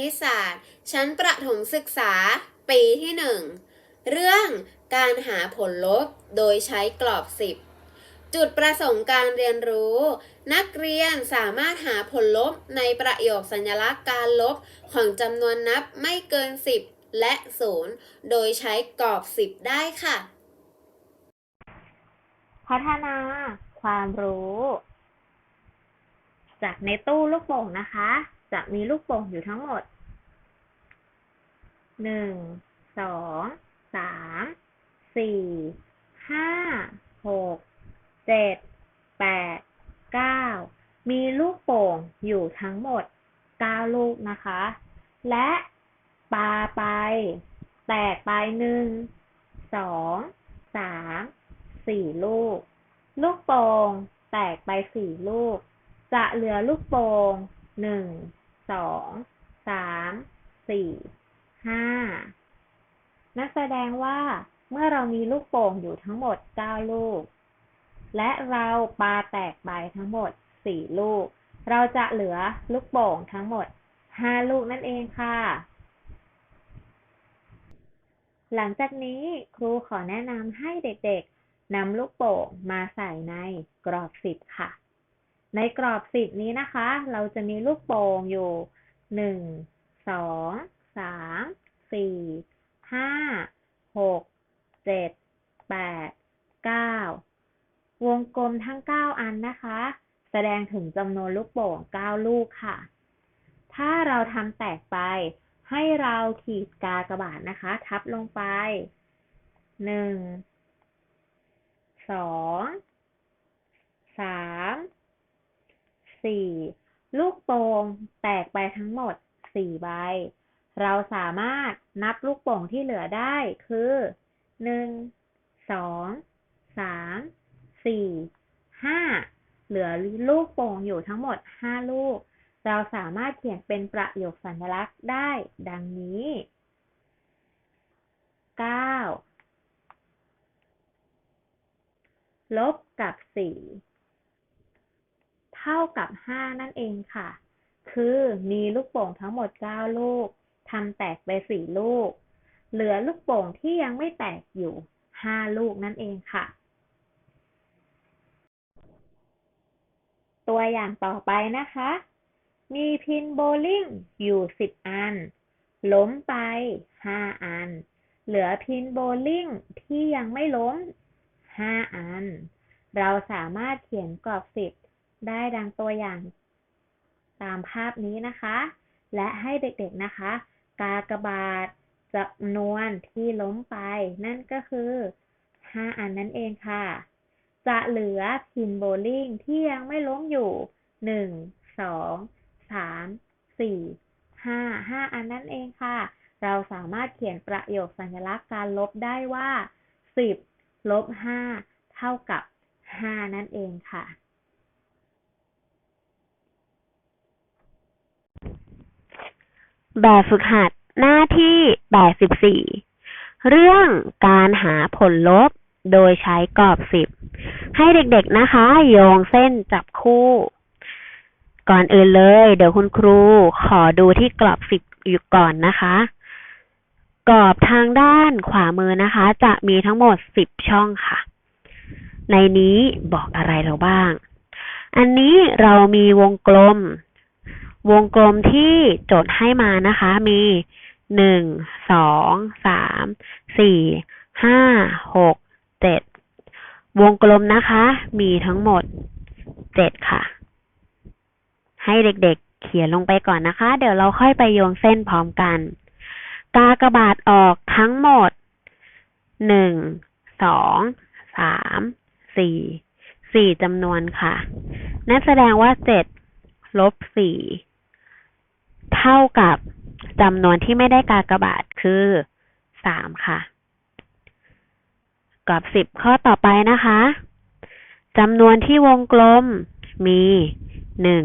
ณิตศาสตร์ ชั้นประถมศึกษา ปีที่ 1 เรื่องการหาผลลบโดยใช้กรอบ 10 จุดประสงค์การเรียนรู้ นักเรียนสามารถหาผลลบในประโยคสัญลักษณ์การลบของจำนวนนับไม่เกิน 10 และ 0 โดยใช้กรอบ 10 ได้ค่ะ พัฒนาความรู้ จากในตู้ลูกโป่งนะคะ จะมีลูกโป่งอยู่ทั้งหมด หนึ่ง สอง สาม สี่ ห้า หก เจ็ด แปด เก้า มีลูกโป่งอยู่ทั้งหมดเก้าลูกนะคะ และปาไป แตกไปหนึ่ง สอง สาม สี่ลูก ลูกโป่งแตกไปสี่ลูก จะเหลือลูกโป่งหนึ่ง สองสามสี่ห้านั่นแสดงว่าเมื่อเรามีลูกโป่งอยู่ทั้งหมดเก้าลูก และเราปาแตกไปทั้งหมดสี่ลูก เราจะเหลือลูกโป่งทั้งหมดห้าลูกนั่นเองค่ะ หลังจากนี้ครูขอแนะนำให้เด็กๆนำลูกโป่งมาใส่ในกรอบสิบค่ะ ในกรอบ 10 นี้นะคะ เราจะมีลูกโป่งอยู่หนึ่งสองสามสี่ห้าหกเจ็ดแปดเก้าวงกลมทั้งเก้าอันนะคะ แสดงถึงจำนวนลูกโป่งเก้าลูกค่ะ ถ้าเราทำแตกไป ให้เราขีดกากระบาดนะคะ ทับลงไปหนึ่งสอง สี่ลูกโป่งแตกไปทั้งหมดสี่ใบ เราสามารถนับลูกโป่งที่เหลือได้คือหนึ่งสองสามสี่ห้าเหลือลูกโป่งอยู่ทั้งหมดห้าลูก เราสามารถเขียนเป็นประโยคสัญลักษณ์ได้ดังนี้เก้าลบกับสี่ เท่ากับห้านั่นเองค่ะ คือมีลูกโป่งทั้งหมดเก้าลูกทำแตกไปสี่ลูก เหลือลูกโป่งที่ยังไม่แตกอยู่ห้าลูกนั่นเองค่ะ ตัวอย่างต่อไปนะคะ มีพินโบลิ่งอยู่สิบอัน ล้มไปห้าอัน เหลือพินโบลิ่งที่ยังไม่ล้มห้าอัน เราสามารถเขียนกรอบสิบ ได้ดังตัวอย่างตามภาพนี้นะคะ และให้เด็กๆนะคะ กากบาทจำนวนที่ล้มไป นั่นก็คือห้าอันนั่นเองค่ะ จะเหลือพินโบลิ่งที่ยังไม่ล้มอยู่หนึ่งสองสามสี่ห้าห้าอันนั่นเองค่ะ เราสามารถเขียนประโยคสัญลักษณ์การลบได้ว่าสิบลบห้าเท่ากับห้านั่นเองค่ะ แบบฝึกหัดหน้าที่84เรื่องการหาผลลบโดยใช้กรอบ10ให้เด็กๆนะคะ โยงเส้นจับคู่ ก่อนอื่นเลย เดี๋ยวคุณครูขอดูที่กรอบ10อยู่ก่อนนะคะ กรอบทางด้านขวามือนะคะ จะมีทั้งหมด10ช่องค่ะ ในนี้บอกอะไรเราบ้าง อันนี้เรามีวงกลม วงกลมที่โจทย์ให้มานะคะ มีหนึ่งสองสามสี่ห้าหกเจ็ดวงกลมนะคะ มีทั้งหมดเจ็ดค่ะ ให้เด็กๆเขียนลงไปก่อนนะคะ เดี๋ยวเราค่อยไปโยงเส้นพร้อมกัน กากบาทออกทั้งหมดหนึ่งสองสามสี่สี่จำนวนค่ะ นั่นแสดงว่าเจ็ดลบสี่ เท่ากับจำนวนที่ไม่ได้กากบาทคือสามค่ะกรอบสิบข้อต่อไปนะคะจำนวนที่วงกลมมีหนึ่ง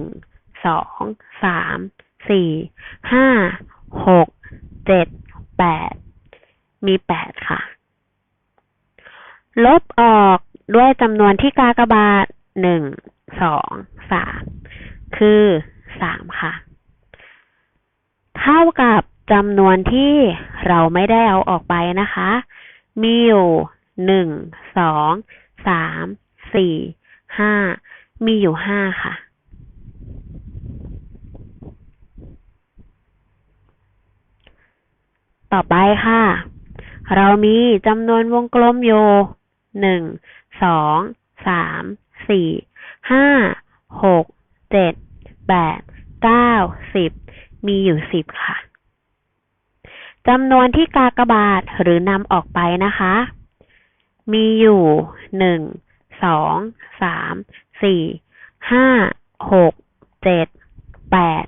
สองสามสี่ห้าหกเจ็ดแปดมีแปดค่ะ ลบออกด้วยจำนวนที่กากบาทหนึ่งสองสามคือสามค่ะ เท่ากับจำนวนที่เราไม่ได้เอาออกไปนะคะ มีอยู่หนึ่งสองสามสี่ห้ามีอยู่ห้าค่ะ ต่อไปค่ะ เรามีจำนวนวงกลมอยู่หนึ่งสองสามสี่ห้าหกเจ็ดแปดเก้าสิบ มีอยู่สิบค่ะจำนวนที่กากบาทหรือนำออกไปนะคะ มีอยู่หนึ่งสองสามสี่ห้าหกเจ็ดแปด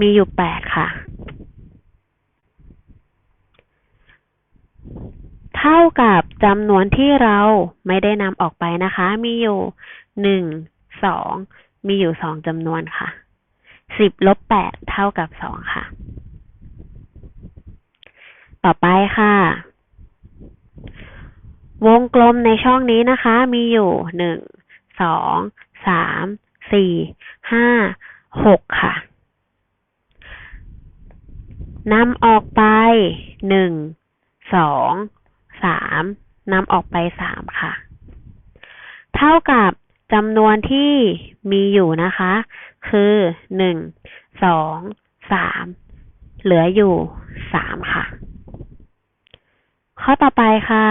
มีอยู่แปดค่ะ เท่ากับจำนวนที่เราไม่ได้นำออกไปนะคะ มีอยู่หนึ่งสองมีอยู่สองจำนวนค่ะ สิบลบแปดเท่ากับสองค่ะ ต่อไปค่ะ วงกลมในช่องนี้นะคะ มีอยู่หนึ่งสองสามสี่ห้าหกค่ะนำออกไปหนึ่งสองสามนำออกไปสามค่ะ เท่ากับจำนวนที่มีอยู่นะคะ คือหนึ่งสองสามเหลืออยู่สามค่ะ ข้อต่อไปค่ะ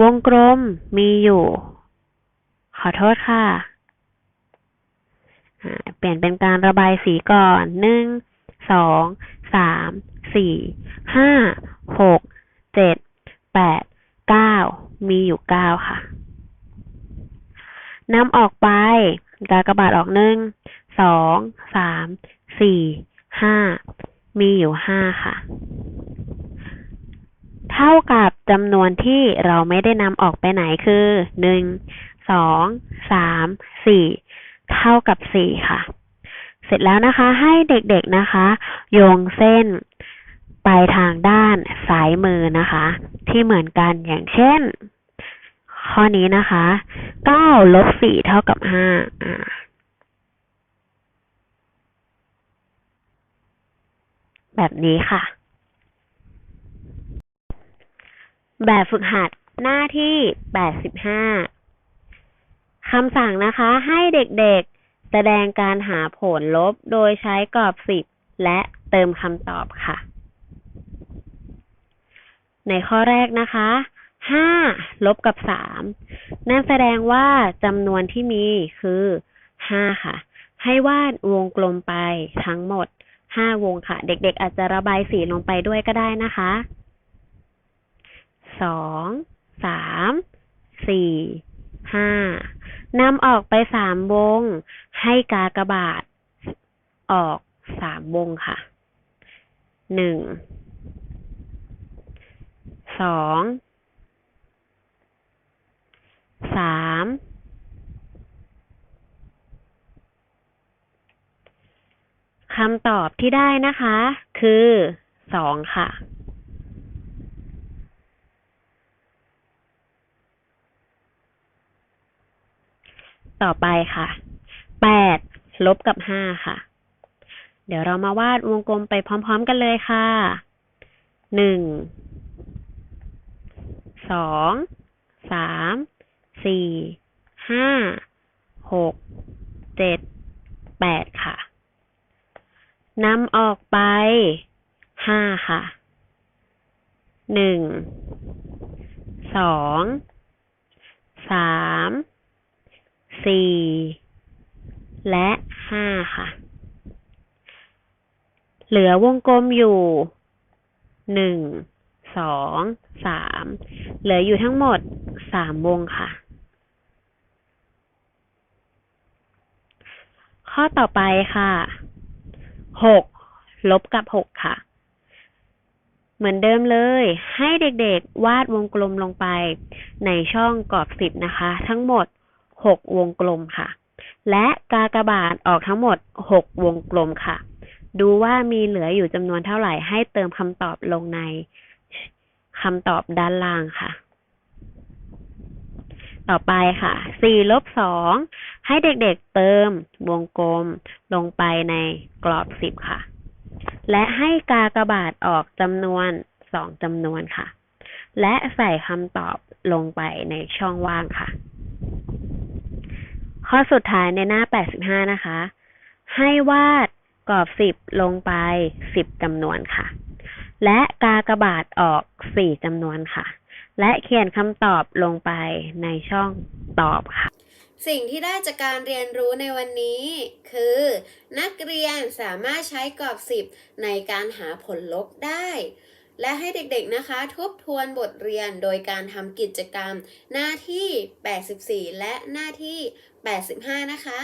วงกลมมีอยู่ ขอโทษค่ะ เปลี่ยนเป็นการระบายสีก่อนหนึ่งสองสามสี่ห้าหกเจ็ดแปดเก้ามีอยู่เก้าค่ะนำออกไป กากบาทออกหนึ่งสองสามสี่ห้ามีอยู่ห้าค่ะ เท่ากับจำนวนที่เราไม่ได้นำออกไปไหนคือหนึ่งสองสามสี่เท่ากับสี่ค่ะ เสร็จแล้วนะคะ ให้เด็กๆนะคะ โยงเส้นไปทางด้านซ้ายมือนะคะ ที่เหมือนกันอย่างเช่น ข้อนี้นะคะเก้าลบสี่เท่ากับห้าแบบนี้ค่ะ แบบฝึกหัดหน้าที่แปดสิบห้าคำสั่งนะคะให้เด็กๆ แสดงการหาผลลบโดยใช้กรอบสิบและเติมคำตอบค่ะ ในข้อแรกนะคะ ห้าลบกับสามนั่นแสดงว่าจำนวนที่มีคือห้าค่ะ ให้วาดวงกลมไปทั้งหมดห้าวงค่ะ เด็กๆ อาจจะระบายสีลงไปด้วยก็ได้นะคะสองสามสี่ห้านำออกไปสามวง ให้กากบาท ออกสามวงค่ะหนึ่งสอง สามคำตอบที่ได้นะคะ คือสองค่ะ ต่อไปค่ะแปดลบกับห้าค่ะ เดี๋ยวเรามาวาดวงกลมไปพร้อม ๆ กันเลยค่ะหนึ่งสองสาม สี่ห้าหกเจ็ดแปดค่ะนำออกไปห้าค่ะหนึ่งสองสามสี่และห้าค่ะ เหลือวงกลมอยู่หนึ่งสองสามเหลืออยู่ทั้งหมดสามวงค่ะ ข้อต่อไปค่ะหกลบกับหกค่ะ เหมือนเดิมเลย ให้เด็กๆ วาดวงกลมลงไป ในช่องกรอบสิบนะคะ ทั้งหมดหกวงกลมค่ะ และกากบาทออกทั้งหมดหกวงกลมค่ะ ดูว่ามีเหลืออยู่จำนวนเท่าไหร่ ให้เติมคำตอบลงในคำตอบด้านล่างค่ะ ต่อไปค่ะสี่ลบสอง ให้เด็กๆเติมวงกลมลงไปในกรอบสิบค่ะ และให้กากบาทออกจำนวนสองจำนวนค่ะ และใส่คำตอบลงไปในช่องว่างค่ะ ข้อสุดท้ายในหน้า 85 นะคะ ให้วาดกรอบ10ลงไป10จำนวนค่ะ และกากบาทออก4จำนวนค่ะ และเขียนคำตอบลงไปในช่องตอบค่ะ สิ่งที่ได้จากการเรียนรู้ในวันนี้ คือ นักเรียนสามารถใช้กรอบ 10 ในการหาผลลบได้ และให้เด็กๆนะคะ ทบทวนบทเรียนโดยการทำกิจกรรม หน้าที่ 84 และหน้าที่ 85 นะคะ